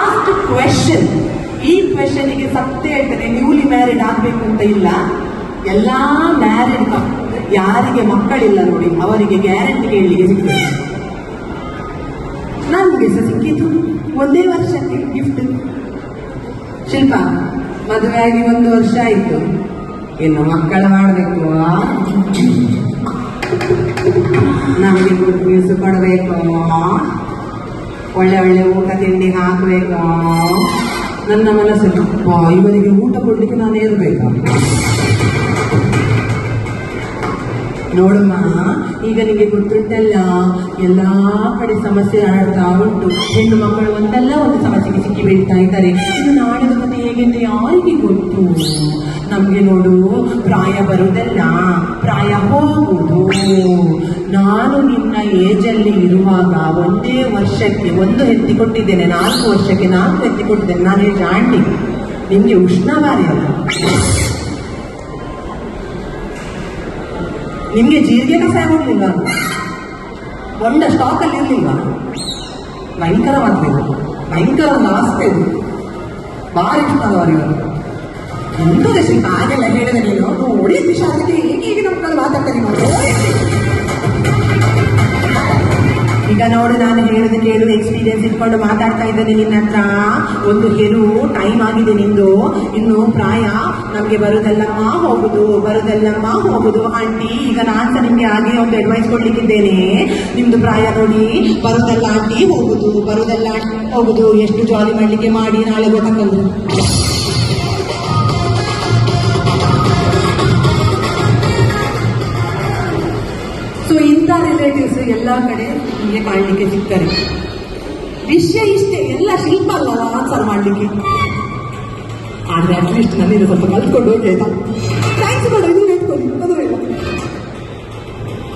Last question ಈ ಕ್ವೆಶನ್ಗೆ ಸತ್ಯ ಹೇಳ್ತೇನೆ ನ್ಯೂಲಿ ಮ್ಯಾರಿಡ್ ಆಗ್ಬೇಕು ಅಂತ ಇಲ್ಲ. ಎಲ್ಲಾ ಮ್ಯಾರಿಡ್ ಯಾರಿಗೆ ಮಕ್ಕಳಿಲ್ಲ ನೋಡಿ, ಅವರಿಗೆ ಗ್ಯಾರಂಟಿ ಕೇಳಲಿಕ್ಕೆ ಸಿಗ್ತದೆ ನನ್ಗೆ ಸಹ ಸಿಕ್ಕಿತು ಒಂದೇ ವರ್ಷಕ್ಕೆ ಗಿಫ್ಟ್ ಶಿಲ್ಪ ಮದುವೆ ಆಗಿ ಒಂದು ವರ್ಷ ಆಯ್ತು. ಇನ್ನು ಮಕ್ಕಳ ಮಾಡಬೇಕು. ನಮಗೆ ಗುಡ್ ನ್ಯೂಸ್ ಕೊಡಬೇಕು. ಒಳ್ಳೆ ಒಳ್ಳೆ ಊಟ ತಿಂಡಿ ಹಾಕಬೇಕು. ನನ್ನ ಮನಸ್ಸು ಇವರಿಗೆ ಊಟ ಕೊಡ್ಲಿಕ್ಕೆ ನಾನು ಇರಬೇಕು. ನೋಡಮ್ಮ, ಈಗ ನಿಮಗೆ ಗೊತ್ತುಂಟಲ್ಲ, ಎಲ್ಲ ಕಡೆ ಸಮಸ್ಯೆ ಆಡ್ತಾ ಉಂಟು. ಹೆಣ್ಣು ಮಕ್ಕಳು ಒಂದಲ್ಲ ಒಂದು ಸಮಸ್ಯೆಗೆ ಸಿಕ್ಕಿ ಬೀಳ್ತಾ ಇದ್ದಾರೆ. ಇದು ನಾಡಿದ ಮತ್ತೆ ಹೇಗೆ ಯಾರಿಗೆ ಗೊತ್ತು? ನಮಗೆ ನೋಡು, ಪ್ರಾಯ ಬರುವುದಲ್ಲ, ಪ್ರಾಯ ಹೋಗುವುದು. ನಾನು ನಿನ್ನ ಏಜಲ್ಲಿ ಇರುವಾಗ ಒಂದೇ ವರ್ಷಕ್ಕೆ ಒಂದು ಎತ್ತಿ ಕೊಟ್ಟಿದ್ದೇನೆ ನಾಲ್ಕು ವರ್ಷಕ್ಕೆ ನಾಲ್ಕು ಎತ್ತಿ ಕೊಟ್ಟಿದ್ದೇನೆ ನಾನು ಏಜ್ ಆಂಟಿ ನಿಮಗೆ ಉಷ್ಣವಾರಿ ಅಲ್ಲ. ನಿಮಗೆ ಜೀರಿಗೆ ಕಷಾಯ ಕೊಡ್ಲಿಲ್ವಾ ಒಂದ ಸ್ಟಾಕ್ ಅಲ್ಲಿ ಇರಲಿಲ್ಲ. ಭಯಂಕರ ಮಾತು ಭಯಂಕರ ಆಸ್ತಿ ಇದು. ಭಾರಿ ಉಷ್ಣವಾರಿ ಎಂತದೆ ಹಾಗೆಲ್ಲ ಹೇಳಿದೆ ನೀನು ನೋಡು, ನಾನು ಹೇಳಿದ ಕೇಳು ಎಕ್ಸ್ಪೀರಿಯನ್ಸ್ ಇಟ್ಕೊಂಡು ಮಾತಾಡ್ತಾ ಇದ್ದೇನೆ ನಿನ್ನ ಹತ್ರ. ಒಂದು ಹೆರು ಟೈಮ್ ಆಗಿದೆ ನಿಂದು. ಇನ್ನು ಪ್ರಾಯ ನಮ್ಗೆ ಬರುದಲ್ಲಮ್ಮ, ಹೋಗುದು ಬರುದಲ್ಲಮ್ಮ, ಹೋಗುದು. ಆಂಟಿ, ಈಗ ನಾನು ಸಹ ನಿಮ್ಗೆ ಹಾಗೆ ಒಂದು ಅಡ್ವೈಸ್ ಕೊಡ್ಲಿಕ್ಕಿದ್ದೇನೆ. ನಿಮ್ದು ಪ್ರಾಯ ನೋಡಿ, ಬರುದಲ್ಲ ಆಂಟಿ, ಹೋಗುದು, ಬರುದಲ್ಲ ಆಂಟಿ, ಹೋಗುದು. ಎಷ್ಟು ಜಾಲಿ ಮಾಡ್ಲಿಕ್ಕೆ ಮಾಡಿ, ನಾಳೆ ಗೊತ್ತಾಗಲ್ಲ ಇಂಥ ರಿಲೇಟಿವ್ಸ್ ಎಲ್ಲ ಕಡೆ ನಿಮಗೆ ಕಾಣಲಿಕ್ಕೆ ಸಿಗ್ತಾರೆ. ವಿಷಯ ಇಷ್ಟೇ, ಎಲ್ಲ ಶಿಲ್ಪ ಅಲ್ಲ ಆನ್ಸರ್ ಮಾಡಲಿಕ್ಕೆ? ಆದ್ರೆ ಅಟ್ಲೀಸ್ಟ್ ನನ್ನಿಂದ ಸ್ವಲ್ಪ ಕಲ್ತ್ಕೊಂಡು ಹೋಗಿ ಆಯ್ತಾ ಥ್ಯಾಂಕ್ಸ್